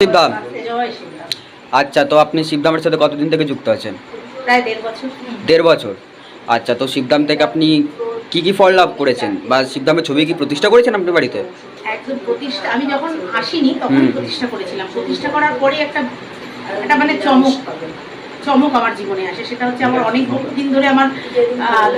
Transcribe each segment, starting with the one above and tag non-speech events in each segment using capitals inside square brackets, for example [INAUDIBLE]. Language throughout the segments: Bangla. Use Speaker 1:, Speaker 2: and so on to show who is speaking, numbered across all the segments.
Speaker 1: শিবধাম আচ্ছা তো আপনি শিবদামের সাথে কতদিন থেকে যুক্ত আছেন?
Speaker 2: প্রায় দেড় বছর।
Speaker 1: দেড় বছর। আচ্ছা তো শিবদাম থেকে আপনি কি কি ফল লাভ করেছেন? বা শিবদামের ছবি কি প্রতিষ্ঠা করেছেন আপনার বাড়িতে?
Speaker 2: একদম প্রতিষ্ঠা আমি যখন আসিনি তখন প্রতিষ্ঠা করেছিলাম। প্রতিষ্ঠা করার পরে একটা একটা মানে চমক চমক আমার জীবনে আসে। সেটা হচ্ছে আমার অনেক দিন ধরে আমার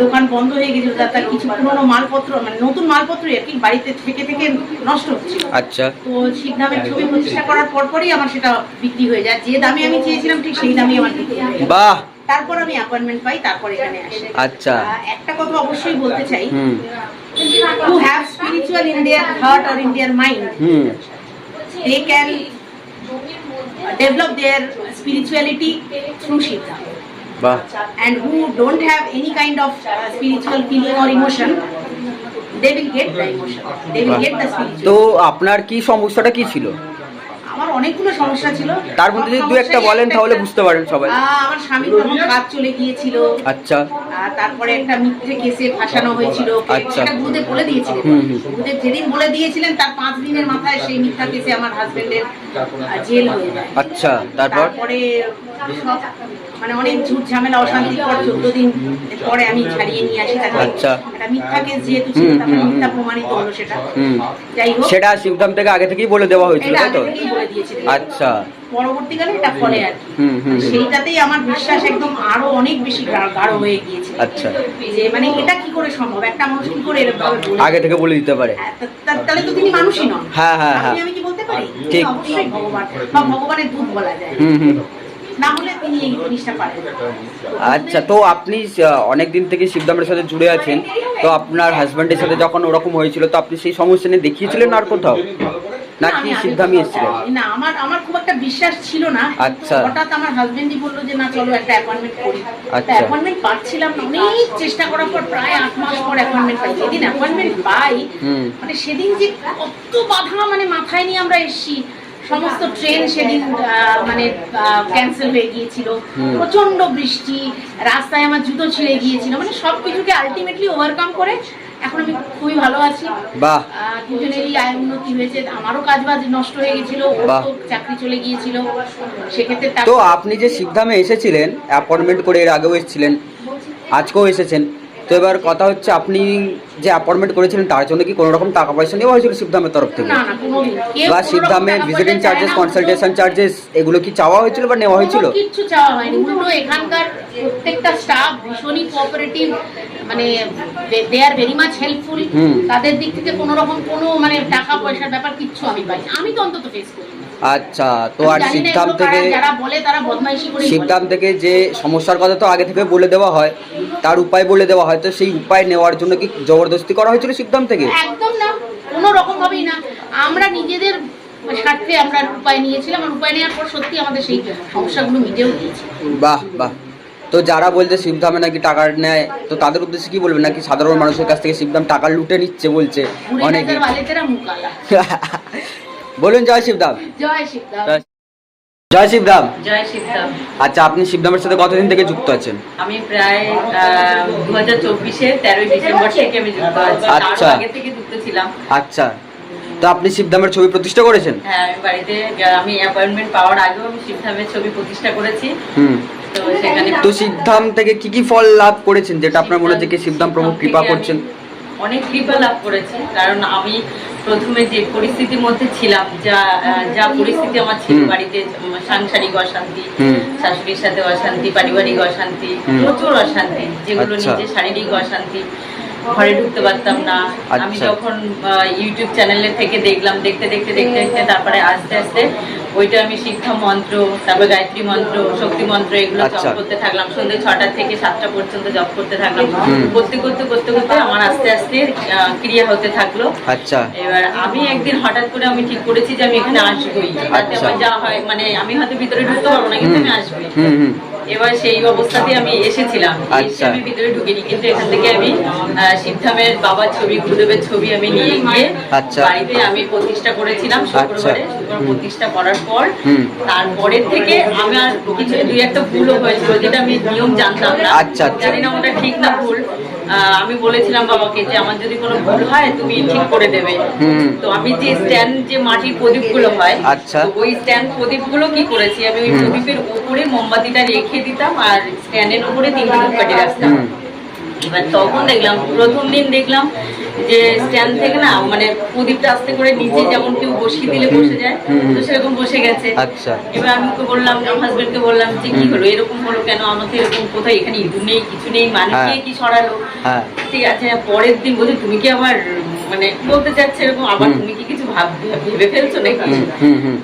Speaker 2: দোকান বন্ধ হয়ে গেছিল তার কিছু পুরোনো মালপত্র মানে নতুন মালপত্রই আর কি বাড়িতে থেকে থেকে নষ্ট হচ্ছিল।
Speaker 1: আচ্ছা।
Speaker 2: তো শিবধামের ছবি প্রতিষ্ঠা করার পর পরই আমার সেটা বিক্রি হয়ে যায়। যে দামে আমি চেয়েছিলাম ঠিক সেই দামে আমার বিক্রি
Speaker 1: বাহ!
Speaker 2: তারপর আমি অ্যাপয়েন্টমেন্ট পাই তারপর এখানে আসি।
Speaker 1: আচ্ছা।
Speaker 2: একটা কথা অবশ্যই বলতে চাই।
Speaker 1: হুম।
Speaker 2: Who have spiritual in their heart or in their develop their spirituality through Shiva.
Speaker 1: বাহ
Speaker 2: And who don't have any kind of uh, spiritual feeling or emotion, they will get the emotion. They will get the
Speaker 1: তো
Speaker 2: spiritual.
Speaker 1: আপনার কি সমস্যাটা কি ছিল
Speaker 2: আমার অনেকগুলো সমস্যা ছিল
Speaker 1: তার মধ্যে যদি দু একটা বলেন তাহলে বুঝতে পারেন সবাই
Speaker 2: আহ, আমার স্বামীর তখন কাজ চলে গিয়েছিল
Speaker 1: আচ্ছা
Speaker 2: আর তারপরে একটা মিথ্যে কেসে ফাঁসানো হয়েছিল।
Speaker 1: আচ্ছা।
Speaker 2: গুরুদেব বলে দিয়েছিলেন। গুরুদেব যেদিন বলে দিয়েছিলেন তার পাঁচ দিনের মাথায় সেই মিথ্যা কেসে আমার হাজবেন্ডের জেল হয়ে যায়।
Speaker 1: আচ্ছা তারপর?
Speaker 2: তারপরে মানে অনেক ঝুট ঝামেলা অশান্তির পর চোদ্দ দিন পরে আমি ছাড়িয়ে নিয়ে আসি
Speaker 1: আচ্ছা।
Speaker 2: একটা মিথ্যা কেস যেহেতু ছিল তারপরে মিথ্যা প্রমাণিত হলো সেটা। যাই হোক।
Speaker 1: সেটা শিবধাম থেকে আগে থেকেই বলে দেওয়া হয়েছিল তাই তো?
Speaker 2: থেকেই বলে দিয়েছিলেন।
Speaker 1: আচ্ছা।
Speaker 2: পরবর্তীকালে এটা ফলে আর কি। সেইটাতেই আমার বিশ্বাস একদম আরও অনেক বেশি গাঢ় হয়ে গিয়েছে।
Speaker 1: আচ্ছা।
Speaker 2: যে মানে এটা কি করে সম্ভব? একটা মানুষ কি করে এরকম
Speaker 1: আগে থেকে বলে দিতে পারে।
Speaker 2: হ্যাঁ, তাহলে তো তিনি মানুষই নন।
Speaker 1: হ্যাঁ, হ্যাঁ, হ্যাঁ।
Speaker 2: আমি কি বলতে পারি?
Speaker 1: ঠিক।
Speaker 2: অবশ্যই ভগবান বা ভগবানের দূত বলা যায়।
Speaker 1: হুম হুম। আচ্ছা তো আপনি অনেক দিন থেকে শিবদামের সাথে জুড়ে আছেন। তো আপনার হাজব্যান্ডের সাথে যখন ওরকম হয়েছিল তো আপনি সেই সমস্যা নিয়ে দেখিয়েছিলেন আর কোথাও?
Speaker 2: না,
Speaker 1: এসেছিলেন
Speaker 2: না আমার আমার খুব একটা বিশ্বাস ছিল না।
Speaker 1: আচ্ছা।
Speaker 2: হঠাৎ আমার হাজবেন্ডই বলল যে না চলো একটা অ্যাপয়েন্টমেন্ট করি।
Speaker 1: আচ্ছা।
Speaker 2: অ্যাপয়েন্টমেন্ট পাচ্ছিলাম না। অনেক চেষ্টা করার পর প্রায় আট মাস পর অ্যাপয়েন্টমেন্ট পাই। যেদিন অ্যাপয়েন্টমেন্ট পাই মানে সেদিন যে কত বাধা মানে মাথায় নিয়ে আমরা এসেছি। সমস্ত ট্রেন সেদিন মানে ক্যান্সেল হয়ে গিয়েছিল। প্রচণ্ড বৃষ্টি রাস্তায় আমার জুতো ছিঁড়ে গিয়েছিল। মানে সব কিছুকে আলটিমেটলি ওভারকাম করে এখন আমি খুবই ভালো আছি।
Speaker 1: বাহ।
Speaker 2: দুজনেরই আয় উন্নতি হয়েছে। আমারও কাজ বাজ নষ্ট হয়ে গেছিল চাকরি চলে গিয়েছিল। সেক্ষেত্রে
Speaker 1: তো আপনি যে সিদ্ধামে এসেছিলেন অ্যাপয়েন্টমেন্ট করে এর আগেও এসেছিলেন আজকেও এসেছেন। তো এবার কথা হচ্ছে আপনি যে অ্যাপয়েন্টমেন্ট করেছিলেন তার জন্য কি কোনো রকম টাকা পয়সা নেওয়া হয়েছিল শিবধামের তরফ থেকে? বা
Speaker 2: কোনো
Speaker 1: শিবধামে ভিজিটিং চার্জেস কনসালটেশন চার্জেস এগুলো কি চাওয়া হয়েছিল বা নেওয়া হয়েছিল?
Speaker 2: কিচ্ছু চাওয়া হয়নি। উল্টো এখানকার প্রত্যেকটা স্টাফ ভীষণই কোঅপারেটিভ মানে they are very much helpful. তাদের দিক থেকে কোনো রকম কোনো মানে টাকা পয়সার ব্যাপার কিচ্ছু আমি পাই আমি তো অন্তত ফেস করি
Speaker 1: আচ্ছা তো আর শিবধাম থেকে
Speaker 2: যারা বলে তারা বদমাইশি করে
Speaker 1: শিবধাম থেকে যে সমস্যার কথা তো আগে থেকে বলে দেওয়া হয় তার উপায় বলে দেওয়া হয়। তো সেই উপায় নেওয়ার জন্য কি জবরদস্তি করা হয়েছিল শিবধাম থেকে?
Speaker 2: একদম না কোনো রকম ভাবেই না। আমরা নিজেদের স্বার্থে আমরা উপায় নিয়েছিলাম আর উপায় নেওয়ার পর সত্যি আমাদের সেই সমস্যাগুলো মিটেও গিয়েছে।
Speaker 1: বাহ বাহ। তো যারা বলছে শিবধামে নাকি টাকা নেয় তো তাদের উদ্দেশ্যে কি বলবেন? নাকি সাধারণ মানুষের কাছ থেকে শিবধাম টাকা লুটে নিচ্ছে বলছে অনেকে? [LAUGHS] বলুন জয় শিবধাম।
Speaker 2: জয় শিবদাস
Speaker 1: জয়- শিবধাম
Speaker 3: জয় শিবধাম
Speaker 1: আচ্ছা আপনি শিবধামের সাথে কতদিন থেকে যুক্ত আছেন?
Speaker 3: আমি প্রায় দু হাজার চব্বিশের তেরোই ডিসেম্বর থেকে আমি যুক্ত আছি।
Speaker 1: আচ্ছা।
Speaker 3: আগে থেকে যুক্ত ছিলাম।
Speaker 1: আচ্ছা। তো আপনি শিবধামের ছবি প্রতিষ্ঠা করেছেন?
Speaker 3: হ্যাঁ আমি বাড়িতে আমি অ্যাপয়েন্টমেন্ট পাওয়ার আগেও আমি শিবধামের ছবি প্রতিষ্ঠা করেছি।
Speaker 1: হুম।
Speaker 3: তো সেখানে
Speaker 1: তো শিবধাম থেকে কি কি ফল লাভ করেছেন? যেটা আপনার মনে হচ্ছে কি শিবধাম প্রভু কৃপা করছেন?
Speaker 3: অনেক কৃপা লাভ করেছি। কারণ আমি প্রথমে যে পরিস্থিতির মধ্যে ছিলাম যা যা পরিস্থিতি আমার ছিল বাড়িতে সাংসারিক অশান্তি শাশুড়ির সাথে অশান্তি পারিবারিক অশান্তি প্রচুর অশান্তি যেগুলো
Speaker 1: আচ্ছা।
Speaker 3: নিজে শারীরিক অশান্তি ঘরে ঢুকতে পারতাম না। আমি
Speaker 1: আচ্ছা।
Speaker 3: যখন ইউটিউব চ্যানেলে থেকে দেখলাম দেখতে দেখতে দেখতে দেখতে তারপরে আস্তে আস্তে ওইটা আমি শিক্ষা মন্ত্র তারপর গায়ত্রী মন্ত্র শক্তি মন্ত্র এগুলো জপ
Speaker 1: আচ্ছা।
Speaker 3: করতে থাকলাম। সন্ধ্যে ছটা থেকে সাতটা পর্যন্ত জপ করতে থাকলাম। করতে করতে করতে করতে আমার আস্তে আস্তে ক্রিয়া হতে থাকল।
Speaker 1: আচ্ছা।
Speaker 3: এবার আমি একদিন হঠাৎ করে আমি ঠিক করেছি যে আমি এখানে আসবোই। তাতে
Speaker 1: আচ্ছা।
Speaker 3: আমার যা হয় মানে আমি হয়তো ভিতরে ঢুকতে পারব না কিন্তু আমি আসবোই। এবার সেই অবস্থাতে আমি এসেছিলাম এসে
Speaker 1: আচ্ছা।
Speaker 3: আমি ভিতরে ঢুকিনি কিন্তু এখান থেকে আমি সিদ্ধামের বাবার ছবি গুরুদেবের ছবি আমি নিয়ে গিয়ে
Speaker 1: আচ্ছা।
Speaker 3: বাড়িতে আমি প্রতিষ্ঠা করেছিলাম শুক্রবারে শুক্রবার প্রতিষ্ঠা করার পর। তারপরের থেকে আমার কিছু দুই একটা ভুলও হয়েছিল যেটা আমি নিয়ম জানতাম না
Speaker 1: আচ্ছা, আচ্ছা।
Speaker 3: জানি না ওটা ঠিক না ভুল আমি বলেছিলাম বাবাকে যে আমার যদি কোনো ভুল হয় তুমি ঠিক করে দেবে। তো আমি যে স্ট্যান্ড যে মাটির প্রদীপগুলো হয়
Speaker 1: আচ্ছা।
Speaker 3: ওই স্ট্যান্ড প্রদীপগুলো কি করেছি? আমি ওই প্রদীপের উপরে মোমবাতিটা রেখে দিতাম আর স্ট্যান্ডের উপরে তিনটে ধূপকাঠি রাখতাম। এবার তখন দেখলাম প্রথম দিন দেখলাম যে স্ট্যান্ড থেকে না মানে প্রদীপটা আস্তে করে নিচে যেমন কেউ বসিয়ে দিলে বসে যায়। তো সেরকম বসে গেছে।
Speaker 1: আচ্ছা।
Speaker 3: এবার আমি ওকে বললাম আমার হাজবেন্ডকে বললাম যে কি। হলো? এরকম হলো কেন? আমাকে এরকম কোথায় এখানে ইঁদুর নেই কিছু নেই
Speaker 1: হ্যাঁ।
Speaker 3: কি সরালো
Speaker 1: হ্যাঁ।
Speaker 3: ঠিক আছে পরের দিন বলছি তুমি কি আবার মানে বলতে চাচ্ছে এরকম? আবার তুমি ভাব ভেবে ফেলছো নাকি?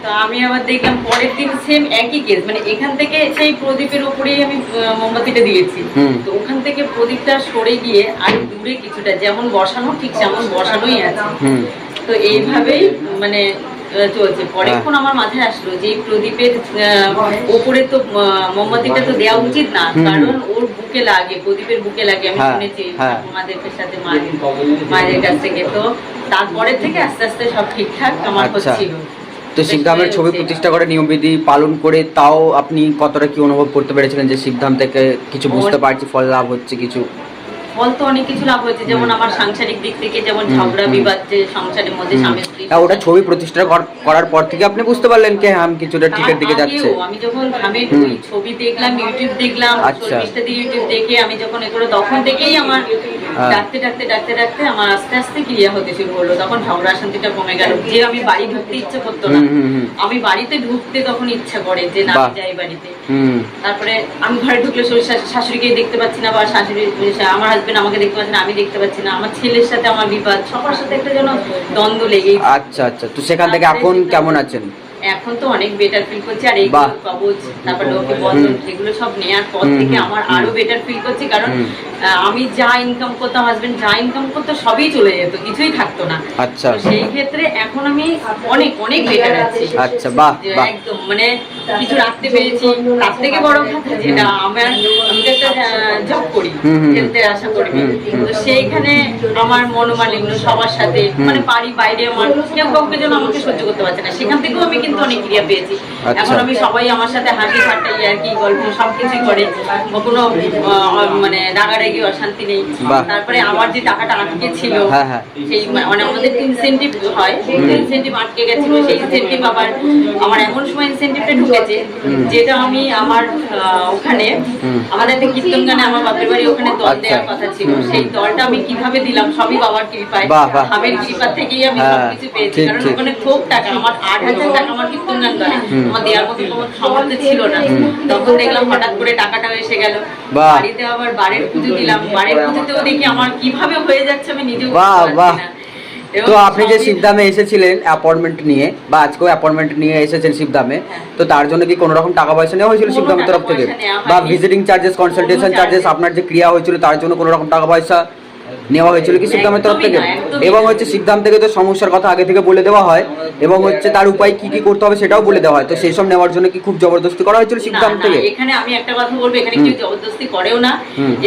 Speaker 3: তো আমি আবার দেখলাম পরের দিন সেম একই কেস মানে এখান থেকে সেই প্রদীপের উপরেই আমি মোমবাতিটা দিয়েছি। তো ওখান থেকে প্রদীপটা সরে গিয়ে আর দূরে কিছুটা যেমন বসানো ঠিক যেমন বসানোই আছে। তো এইভাবেই মানে চলছে। পরেক্ষণ আমার মাথায় আসলো যে প্রদীপের ওপরে তো মোমবাতিটা তো দেওয়া উচিত না। কারণ ওর বুকে লাগে প্রদীপের বুকে লাগে। আমি
Speaker 1: হ্যাঁ,
Speaker 3: শুনেছি
Speaker 1: হ্যাঁ।
Speaker 3: আমাদের সাথে মায়ের কাছ থেকে। তো তারপরের থেকে আস্তে আস্তে সব ঠিকঠাক আমার
Speaker 1: আচ্ছা।
Speaker 3: হচ্ছিল।
Speaker 1: তো শিবধামের ছবি প্রতিষ্ঠা করে নিয়মবিধি পালন করে তাও আপনি কতটা কি অনুভব করতে পেরেছিলেন যে শিবধাম থেকে কিছু বুঝতে পারছি ফল লাভ হচ্ছে কিছু?
Speaker 3: ফল তো অনেক কিছু লাভ হয়েছে যেমন আমার সাংসারিক দিক থেকে যেমন ঝগড়া বিবাদ যে সংসারের মধ্যে স্বামী স্ত্রী
Speaker 1: হ্যাঁ, ওটা ছবি প্রতিষ্ঠা করার পর থেকে আপনি বুঝতে পারলেন কি আমি কিছুটা ঠিকের দিকে যাচ্ছে।
Speaker 3: আমি যখন। ওই ছবি দেখলাম ইউটিউব দেখলাম
Speaker 1: আচ্ছা।
Speaker 3: দিয়ে ইউটিউব দেখে আমি যখন এগুলো তখন থেকেই আমার
Speaker 1: হ্যাঁ।
Speaker 3: ডাকতে ডাকতে ডাকতে ডাকতে আমার আস্তে আস্তে ক্রিয়া হতে শুরু হলো। তখন ঝগড়া শান্তিটা কমে গেল। যে আমি বাড়ি ঢুকতে ইচ্ছে করতো না। আমি বাড়িতে ঢুকতে তখন ইচ্ছা করে যে না যাই বাড়িতে। তারপরে আমি ঘরে ঢুকলে শাশুড়িকে দেখতে পাচ্ছি না বা শাশুড়ি আমার হাজবেন্ড আমাকে দেখতে পাচ্ছে না আমি দেখতে পাচ্ছি না আমার ছেলের সাথে আমার বিবাদ সবার সাথে একটা যেন দ্বন্দ্ব লেগেই
Speaker 1: আচ্ছা আচ্ছা তো সেখান থেকে এখন কেমন আছেন?
Speaker 3: এখন তো অনেক বেটার ফিল করছি আর এই। কবচ তারপর লোকে বন্ধন এগুলো সব নেওয়ার পর থেকে আমার আরও বেটার ফিল করছি কারণ আহ, আমি যা ইনকাম করতাম হাজবেন্ড যা ইনকাম করতো সবই চলে যেত কিছুই থাকতো না।
Speaker 1: আচ্ছা।
Speaker 3: সেই ক্ষেত্রে এখন আমি অনেক অনেক বেটার আছি।
Speaker 1: আচ্ছা বাহ বাহ।
Speaker 3: একদম মানে কিছু রাখতে পেরেছি। তার থেকে বড় কথা যেটা আমার আমি একটা জব করি। হেলথের আশা করি। তো সেইখানে আমার মনোমালিন্য সবার সাথে মানে বাড়ি বাইরে আমার কেউ কাউকে যেন আমাকে সহ্য করতে পারছে না। সেখান থেকেও আমি কিন্তু অনেক ক্রিয়া পেয়েছি।
Speaker 1: আচ্ছা।
Speaker 3: এখন আমি সবাই আমার সাথে আর কি গল্প সবকিছুই করে। কোনো মানে রাগারাগি অশান্তি নেই। তারপরে আমার যে টাকাটা আটকে ছিল
Speaker 1: হ্যাঁ, হ্যাঁ।
Speaker 3: সেই মানে আমাদের ইনসেন্টিভ হয়। ইনসেন্টিভ আটকে গেছিল সেই ইনসেন্টিভ আবার আমার এমন সময় ইনসেন্টিভটা ঢুকেছে যেটা আমি আমার ওখানে
Speaker 1: হুম।
Speaker 3: আমাদের একটা কীর্তন গানে আমার বাপের বাড়ি ওখানে দল
Speaker 1: আচ্ছা।
Speaker 3: দেওয়ার কথা ছিল। সেই দলটা আমি কীভাবে দিলাম সবই বাবার কৃপায়।
Speaker 1: বাহ।
Speaker 3: কৃপা থেকেই আমি
Speaker 1: হ্যাঁ,
Speaker 3: সবকিছু পেয়েছি। কারণ ওখানে খুব টাকা আমার আট হাজার টাকা আমার কীর্তন গান করে আমার দেওয়ার মতো কোনো সামর্থ্য ছিল না। তখন দেখলাম হঠাৎ করে টাকাটা এসে গেল। বাড়িতে আবার বাড়ির পুজো দিলাম। বাড়ির পুজোতেও দেখি আমার কীভাবে হয়ে যাচ্ছে আমি নিজেও বুঝতে পারছি। না।
Speaker 1: তো আপনি যে শিবদামে এসেছিলেন অ্যাপয়েন্টমেন্ট নিয়ে বা আজকেও অ্যাপয়েন্টমেন্ট নিয়ে এসেছেন শিবদামে তো তার জন্য কি কোনো রকম টাকা পয়সা নেওয়া হয়েছিল
Speaker 3: শিবদামের
Speaker 1: তরফ থেকে? বা ভিজিটিং চার্জেস কনসালটেশন
Speaker 3: কোনো
Speaker 1: চার্জেস আপনার যে ক্রিয়া হয়েছিল তার জন্য কোনো রকম টাকা পয়সা নেওয়া হয়েছিল কি শিবধামের তরফ থেকে? এবং হচ্ছে শিবধাম থেকে তো সমস্যার কথা আগে থেকে বলে দেওয়া হয়। এবং হচ্ছে তার উপায় কি কি করতে হবে সেটাও বলে দেওয়া হয়। তো সেই সব নেওয়ার জন্য কি খুব জবরদস্তি করা হয়েছিল
Speaker 3: না,
Speaker 1: থেকে?
Speaker 3: এখানে আমি একটা কথা বলব এখানে। কেউ জবরদস্তি করেও না।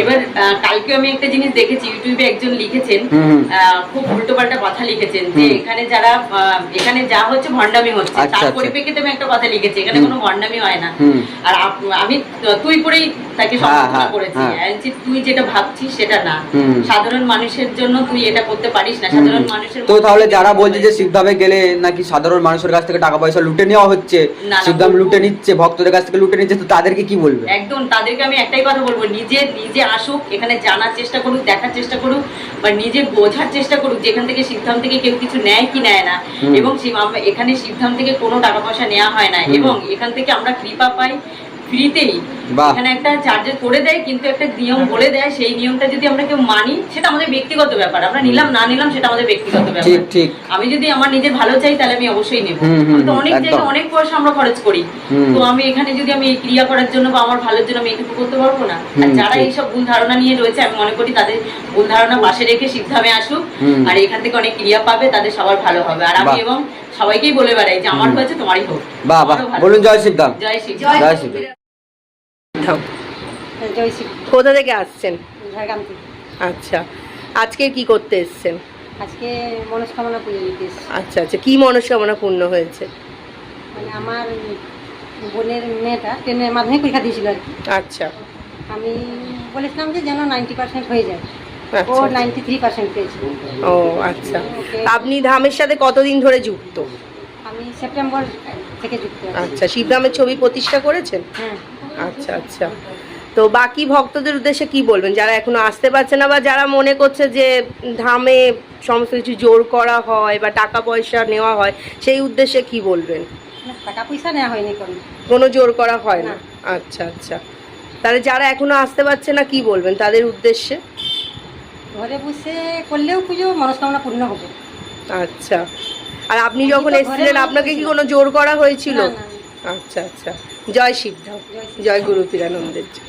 Speaker 3: এবার কালকে আমি একটা জিনিস দেখেছি ইউটিউবে একজন লিখেছেন খুব উল্টো পাল্টা কথা লিখেছেন যে এখানে যারা এখানে যা হচ্ছে ভণ্ডামি হচ্ছে
Speaker 1: আচ্ছা,
Speaker 3: তার
Speaker 1: আচ্ছা।
Speaker 3: পরিপ্রেক্ষিতে আমি একটা কথা লিখেছি এখানে কোনো ভণ্ডামি হয় না। আর আমি তুই করেই তাকে
Speaker 1: হ্যাঁ,
Speaker 3: সম্বোধনা
Speaker 1: হ্যাঁ,
Speaker 3: করেছি
Speaker 1: হ্যাঁ।
Speaker 3: তুই যেটা ভাবছিস সেটা না। সাধারণ মানুষের জন্য তুই এটা করতে পারিস না সাধারণ। মানুষের
Speaker 1: তো তাহলে যারা বলছে যে শিবধামে গেলে নাকি সাধারণ মানুষের কাছ থেকে টাকা পয়সা লুটে নেওয়া হচ্ছে শিবধাম লুটে নিচ্ছে ভক্তদের কাছ থেকে লুটে নিচ্ছে তো তাদেরকে কি বলবে?
Speaker 3: একদম তাদেরকে আমি একটাই কথা বলব নিজে নিজে আসুক এখানে জানার চেষ্টা করুক দেখার চেষ্টা করুক বা নিজে বোঝার চেষ্টা করুক যেখান থেকে শিবধাম থেকে কেউ কিছু নেয় কি নেয় না। এবং এখানে শিবধাম থেকে কোনো টাকা পয়সা নেওয়া হয় না। এবং এখান থেকে আমরা কৃপা পাই ফ্রিতেই। এখানে একটা চার্জেস করে দেয় কিন্তু একটা নিয়ম বলে দেয় সেই নিয়মটা যদি আমরা কেউ মানি সেটা আমাদের ব্যক্তিগত ব্যাপার। আমরা নিলাম না নিলাম সেটা আমাদের ব্যক্তিগত ব্যাপার।
Speaker 1: ঠিক ঠিক।
Speaker 3: আমি যদি আমার নিজের ভালো চাই তাহলে আমি অবশ্যই নেব। তো অনেক জায়গায় অনেক পয়সা আমরা খরচ করি। তো আমি এখানে যদি আমি এই ক্রিয়া করার জন্য বা আমার ভালোর জন্য আমি এটুকু করতে পারব না? আর যারা। এইসব ভুল ধারণা নিয়ে রয়েছে আমি মনে করি তাদের ভুল ধারণা পাশে রেখে সিদ্ধামে আসুক। আর এখান থেকে অনেক ক্রিয়া পাবে তাদের সবার ভালো হবে। আর আমি এবং সবাইকেই বলে বেড়াই যে আমার। হয়েছে তোমারই হোক।
Speaker 1: বাহ বাহ। বলুন জয় শিবধাম
Speaker 3: জয় শিব
Speaker 1: জয়
Speaker 4: শ্রী
Speaker 5: কোথা থেকে আসছেন?
Speaker 4: ঝাড়গ্রাম থেকে
Speaker 5: আচ্ছা আজকে কি করতে এসছেন?
Speaker 4: আজকে মনস্কামনা পুজো দিতে
Speaker 5: আচ্ছা আচ্ছা কি মনস্কামনা পূর্ণ হয়েছে?
Speaker 4: মানে আমার বোনের মেয়েটা ট্রেনের মাধ্যমিক পরীক্ষা দিয়েছিল আর কি।
Speaker 5: আচ্ছা।
Speaker 4: আমি বলেছিলাম যে যেন নাইনটি পার্সেন্ট হয়ে যায়। ও
Speaker 5: আচ্ছা।
Speaker 4: নাইনটি থ্রি পার্সেন্ট পেয়েছে।
Speaker 5: ও আচ্ছা। আপনি ধামের সাথে কতদিন ধরে যুক্ত?
Speaker 4: আমি সেপ্টেম্বর থেকে যুক্ত
Speaker 5: আচ্ছা শিবধামের ছবি প্রতিষ্ঠা করেছেন?
Speaker 4: হ্যাঁ।
Speaker 5: আচ্ছা আচ্ছা। তো বাকি ভক্তদের উদ্দেশ্যে কি বলবেন? যারা এখনও আসতে পারছে না বা যারা মনে করছে যে ধামে সমস্ত কিছু জোর করা হয় বা টাকা পয়সা নেওয়া হয় সেই উদ্দেশ্যে কি বলবেন?
Speaker 4: টাকা পয়সা নেওয়া হয়নি কোনো।
Speaker 5: কোনো জোর করা হয় না। আচ্ছা আচ্ছা। তাহলে যারা এখনও আসতে পারছে না কি বলবেন তাদের উদ্দেশ্যে?
Speaker 4: ঘরে বসে করলেও পুজো মনস্কামনা পূর্ণ হবে।
Speaker 5: আচ্ছা। আর আপনি যখন এসেছিলেন আপনাকে কি কোনো জোর করা হয়েছিল?
Speaker 4: না।
Speaker 5: আচ্ছা আচ্ছা জয়
Speaker 4: জয়
Speaker 5: জয় গুরু পীরানন্দের জয়।